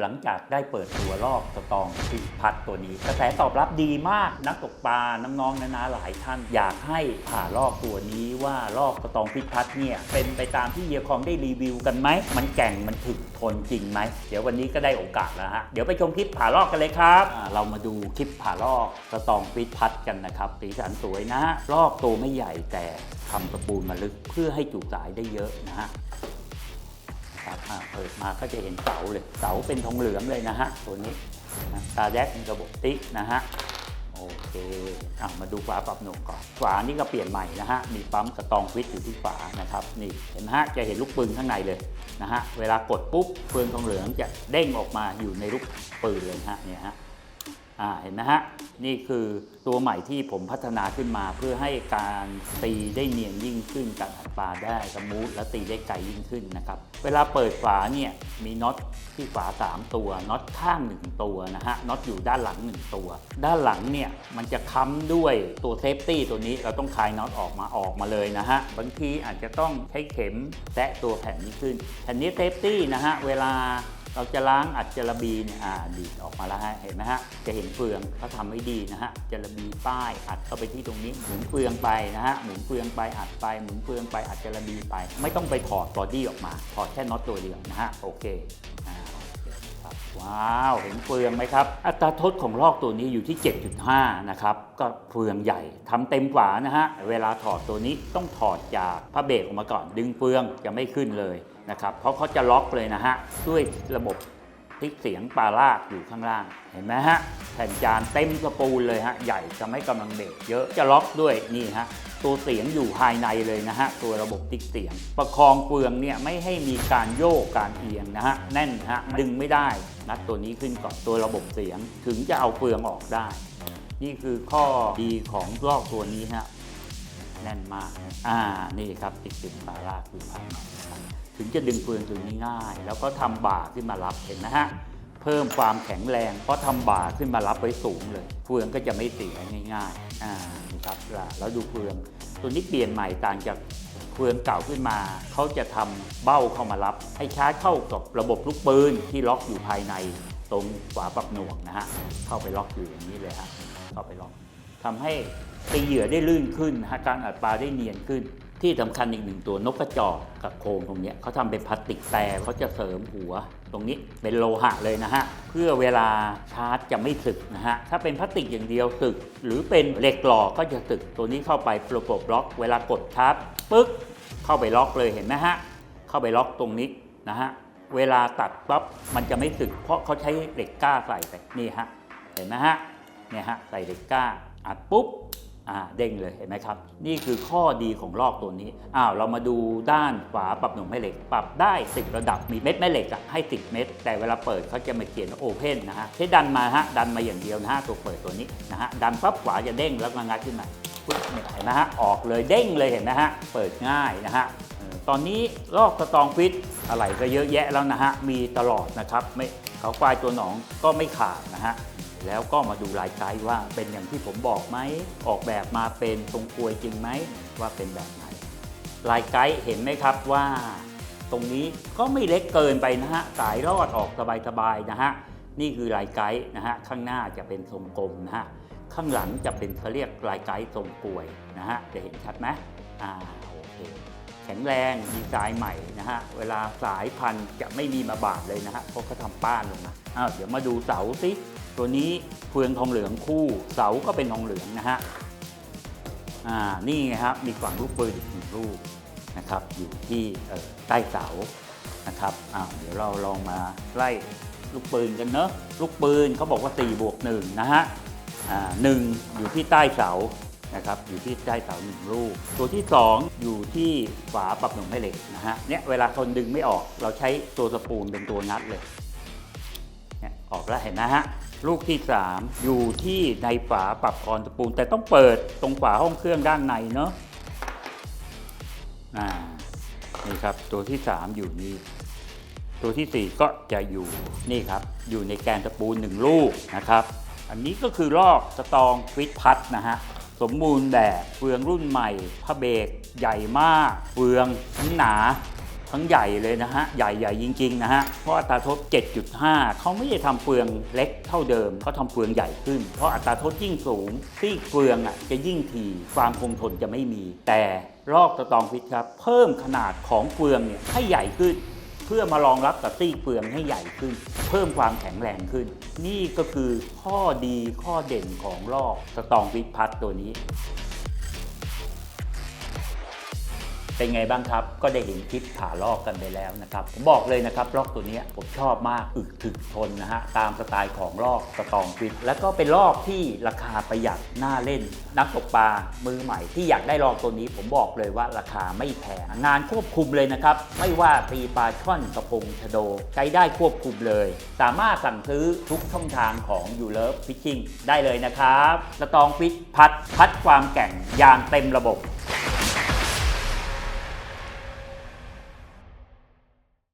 หลังจากได้เปิดตัวรอบสตองสีพัดตัวนี้ กระแสตอบรับดีมากนักตกปลาน้องๆนานาหลายท่าน อยากให้ผ่ารอบตัวนี้ว่ารอบสตองพิพัฒน์เนี่ยเป็นไปตามที่เฮียคองได้รีวิวกันไหม มันแก่งมันถึกทนจริงไหม เดี๋ยววันนี้ก็ได้โอกาสแล้วฮะ เดี๋ยวไปชมคลิปผ่ารอบกันเลยครับ เรามาดูคลิปผ่ารอบสตองพิพัฒน์กันนะครับสีสันสวยนะฮะรอบตัวไม่ใหญ่แต่ทำตะปูนมาลึกเพื่อให้จุสายได้เยอะนะฮะ ครับเปิดมาก็จะเห็นเสาเลยเสาเป็นทองเหลืองเลยนะฮะตัวนี้ตาแดกเป็นระบบติ๊กนะฮะโอเคอะมาดูฝาปรับหน่วงก่อน ฝานี่ก็เปลี่ยนใหม่นะฮะ มีปั๊มสตองฟิตอยู่ที่ฝานะครับ นี่เห็นไหมฮะ จะเห็นลูกปืนข้างในเลยนะฮะ เวลากดปุ๊บปืนทองเหลืองจะเด้งออกมาอยู่ในลูกปืนเลยฮะ เนี่ยฮะ เห็นไหมฮะ นี่คือตัวใหม่ที่ผมพัฒนาขึ้นมาเพื่อให้การตีได้เนียนยิ่งขึ้นการอัดปลาได้สมูทและตีได้ไกลยิ่งขึ้นนะครับ เวลาเปิดฝาเนี่ยมีน็อตที่ฝา 3 ตัวน็อตข้าง 1 ตัวนะฮะน็อตอยู่ด้านหลัง 1 ตัว ด้านหลังเนี่ยมันจะค้ำด้วยตัวเซฟตี้ตัวนี้เราต้องคลายน็อตออกมาออกมาเลยนะฮะบางทีอาจจะต้องใช้เข็มแตะตัวแผ่นนี้ขึ้นแผ่นนี้เซฟตี้นะฮะเวลา เราจะล้างอัดจระบีเนี่ยอ่าดีดออกมาแล้วฮะเห็นไหมฮะจะเห็นเฟืองเขาทำไว้ดีนะฮะจระบีป้ายอัดเข้าไปที่ตรงนี้หมุนเฟืองไปนะฮะหมุนเฟืองไปอัดไปหมุนเฟืองไปอัดจระบีไป ไม่ต้องไปถอดบอดี้ออกมาถอดแค่น็อตตัวเดียวนะฮะโอเคอ่า อ้าวเห็นเฟืองไหมครับ อัตราทดของลอกตัวนี้อยู่ที่ 7.5 นะครับ ก็เฟืองใหญ่ทำเต็มฝานะฮะ เวลาถอดตัวนี้ต้องถอดจากผ้าเบรกออกมาก่อนดึงเฟืองจะไม่ขึ้นเลยนะครับ เพราะเขาจะล็อกเลยนะฮะ ด้วยระบบพลิกเสียงปลาลากอยู่ข้างล่าง เห็นไหมฮะ แผ่นจานเต็มสปูลเลยฮะ ใหญ่จะไม่กำลังเบรกเยอะจะล็อกด้วยนี่ฮะ ตัวเสียงอยู่ภายในเลยนะฮะตัวระบบติ๊กเสียง ประคองเฟืองเนี่ยไม่ให้มีการโยกการเอียงนะฮะแน่นฮะดึงไม่ได้นัดตัวนี้ขึ้นก่อนตัวระบบเสียงถึงจะเอาเฟืองออกได้ นี่คือข้อดีของลอกตัวนี้ฮะแน่นมากอ่านี่ครับติดติดปลาลากอยู่ภายในนะครับถึงจะดึงเปืนตัวนี้ง่าย แล้วก็ทำบ่าขึ้นมารับเห็นนะฮะ เพิ่มความแข็งแรง เพราะทำบ่าขึ้นมารับไว้สูงเลยเฟืองก็จะไม่เสียง่ายๆอ่านี่ครับแล้วดูเฟืองตัวนี้เปลี่ยนใหม่ต่างจากเฟืองเก่าขึ้นมา เขาจะทำเบ้าเข้ามารับ ให้ชาร์จเข้ากับระบบลูกปืนที่ล็อกอยู่ภายในตรงฝาปรับหน่วงนะฮะเข้าไปล็อกอยู่อย่างนี้เลยฮะเข้าไปล็อกทำให้ตีเหยื่อได้ลื่นขึ้นฮะการอัดปลาได้เนียนขึ้น ที่สำคัญอีกหนึ่งตัวนกกระจอกกับโครงตรงนี้เขาทำเป็นพลาสติกแต่เขาจะเสริมหัวตรงนี้เป็นโลหะเลยนะฮะ เพื่อเวลาชาร์จจะไม่สึกนะฮะ ถ้าเป็นพลาสติกอย่างเดียวสึก หรือเป็นเหล็กหล่อก็จะสึก ตัวนี้เข้าไปประกบล็อก เวลากดชาร์จปึ๊กเข้าไปล็อกเลยเห็นไหมฮะ เข้าไปล็อกตรงนี้นะฮะ เวลาตัดปั๊บมันจะไม่สึก เพราะเขาใช้เหล็กกล้าใส่ไปนี่ฮะเห็นไหมฮะเนี่ยฮะใส่เหล็กกล้าอัดปุ๊บ อ่าเด้งเลยเห็นไหมครับ นี่คือข้อดีของลอกตัวนี้อ้าวเรามาดูด้านฝาปรับหนุ่มแม่เหล็ก ปรับได้ 10 ระดับมีเม็ดแม่เหล็กอะให้10เม็ด แต่เวลาเปิดเขาจะมาเขียนโอเพนนะฮะใช้ดันมาฮะดันมาอย่างเดียวนะฮะตัวเปิดตัวนี้นะฮะดันปั๊บฝาจะเด้งแล้วงัดขึ้นมาปุ๊บเนี่ยเห็นไหมฮะออกเลยเด้งเลยเห็นไหมฮะเปิดง่ายนะฮะตอนนี้ลอกสตองฟิตอะไรก็เยอะแยะแล้วนะฮะมีตลอดนะครับไม่เขาควายตัวหนองก็ไม่ขาดนะฮะ แล้วก็มาดูลายไกด์ว่าเป็นอย่างที่ผมบอกไหม ออกแบบมาเป็นทรงกลวยจริงไหมว่าเป็นแบบไหน ลายไกด์เห็นไหมครับว่า ตรงนี้ก็ไม่เล็กเกินไปนะฮะสายรอดออกสบายๆนะฮะนี่คือลายไกด์นะฮะข้างหน้าจะเป็นทรงกลมนะฮะข้างหลังจะเป็นเขาเรียกลายไกด์ทรงกลวยนะฮะจะเห็นชัดไหมอ่าโอเคแข็งแรงดีไซน์ใหม่นะฮะเวลาสายพันจะไม่มีมาบาดเลยนะฮะเพราะเขาทำป้านลงมาอ้าวเดี๋ยวมาดูเสาสิ ตัวนี้เฟืองทองเหลืองคู่เสาก็เป็นทองเหลืองนะฮะอ่านี่ไงครับมีกล่งลูกปืนอีกหนึ่งลูกนะครับอยู่ที่ใต้เสานะครับอ้าวเดี๋ยวเราลองมาไล่ลูกปืนกันเนอะลูกปืนเขาบอกว่า4บวก1นะฮะอ่าหนึ่งอยู่ที่ใต้เสานะครับอยู่ที่ใต้เสาหนึ่งลูก ตัวที่ 2 อยู่ที่ฝาปรับหนุ่มแม่เหล็กนะฮะเนี่ยเวลาคนดึงไม่ออกเราใช้ตัวสปูนเป็นตัวงัดเลยเนี่ยออกแล้วเห็นนะฮะ ลูกที่ 3 อยู่ที่ในฝาปรับกรสปูนแต่ต้องเปิดตรงฝาห้องเครื่องด้านในเนาะอ่านี่ครับตัวที่ 3 อยู่นี่ตัวทีสี่ 4 ก็จะอยู่นี่ครับอยู่ในแกนตะปูนหนึ่งลูกนะครับ อันนี้ก็คือลอกสตองฟิตพัดนะฮะสมบูรณ์แบบเฟืองรุ่นใหม่ผ้าเบรกใหญ่มาก เฟืองหนา ทั้งใหญ่เลยนะฮะ ใหญ่ๆจริงๆนะฮะ เพราะอัตราโทด7.5 เขาไม่ได้ทำเฟืองเล็กเท่าเดิมเขาทำเฟืองใหญ่ขึ้น เพราะอัตราโทดยิ่งสูงซีกเฟืองอะจะยิ่งทีความคงทนจะไม่มี แต่รอกสตองฟิตครับ เพิ่มขนาดของเฟืองเนี่ยให้ใหญ่ขึ้นเพื่อมารองรับกับซีกเฟืองให้ใหญ่ขึ้น เพิ่มความแข็งแรงขึ้น นี่ก็คือข้อดีข้อเด่นของลอกสตองฟิตพัดตัวนี้ เป็นไงบ้างครับ ก็ได้เห็นคลิปผ่าลอกกันไปแล้วนะครับผมบอกเลยนะครับลอกตัวนี้ผมชอบมากอึกถึกทนนะฮะตามสไตล์ของลอกสตองฟิตแล้วก็เป็นลอกที่ราคาประหยัดน่าเล่น นักตกปลามือใหม่ที่อยากได้ลอกตัวนี้ ผมบอกเลยว่าราคาไม่แพงงานควบคุมเลยนะครับไม่ว่าตีปลาช่อนกระพงชะโดใช้ได้ควบคุมเลย สามารถสั่งซื้อทุกช่องทางของยูเลิฟฟิชชิ่งได้เลยนะครับสตองฟิตพัดพัดความแก่งอย่างเต็มระบบ